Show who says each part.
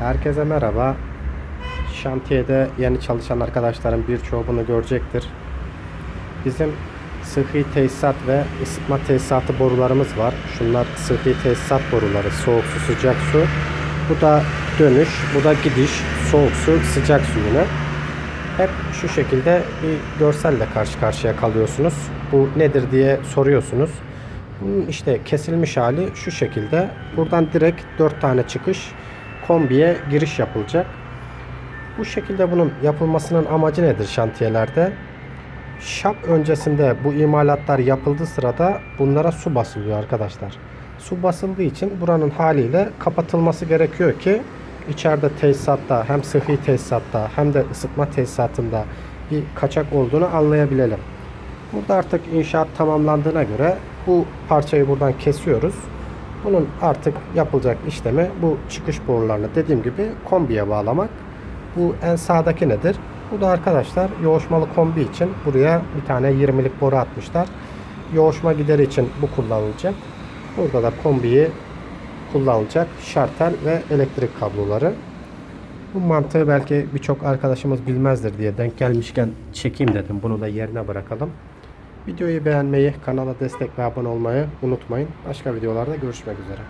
Speaker 1: Herkese merhaba. Şantiyede yeni çalışan arkadaşlarım birçoğu bunu görecektir. Bizim sıhhi tesisat ve ısıtma tesisatı borularımız var. Şunlar sıhhi tesisat boruları. Soğuk su, sıcak su. Bu da dönüş, bu da gidiş. Soğuk su, sıcak su yine. Hep şu şekilde bir görselle karşı karşıya kalıyorsunuz. Bu nedir diye soruyorsunuz. Bunun işte kesilmiş hali şu şekilde. Buradan direkt 4 tane çıkış kombiye giriş yapılacak. Bu şekilde bunun yapılmasının amacı nedir şantiyelerde? Şap öncesinde bu imalatlar yapıldığı sırada bunlara su basılıyor arkadaşlar. Su basıldığı için buranın haliyle kapatılması gerekiyor ki içeride tesisatta hem sıhhi tesisatta hem de ısıtma tesisatında bir kaçak olduğunu anlayabilelim. Burada artık inşaat tamamlandığına göre bu parçayı buradan kesiyoruz. Bunun artık yapılacak işlemi bu çıkış borularını dediğim gibi kombiye bağlamak. Bu en sağdaki nedir? Bu da arkadaşlar yoğuşmalı kombi için buraya bir tane 20'lik boru atmışlar. Yoğuşma gideri için bu kullanılacak. Burada da kombiyi kullanılacak şartel ve elektrik kabloları. Bu mantığı belki birçok arkadaşımız bilmezdir diye denk gelmişken çekeyim dedim. Bunu da yerine bırakalım. Videoyu beğenmeyi, kanala destek ve abone olmayı unutmayın. Başka videolarda görüşmek üzere.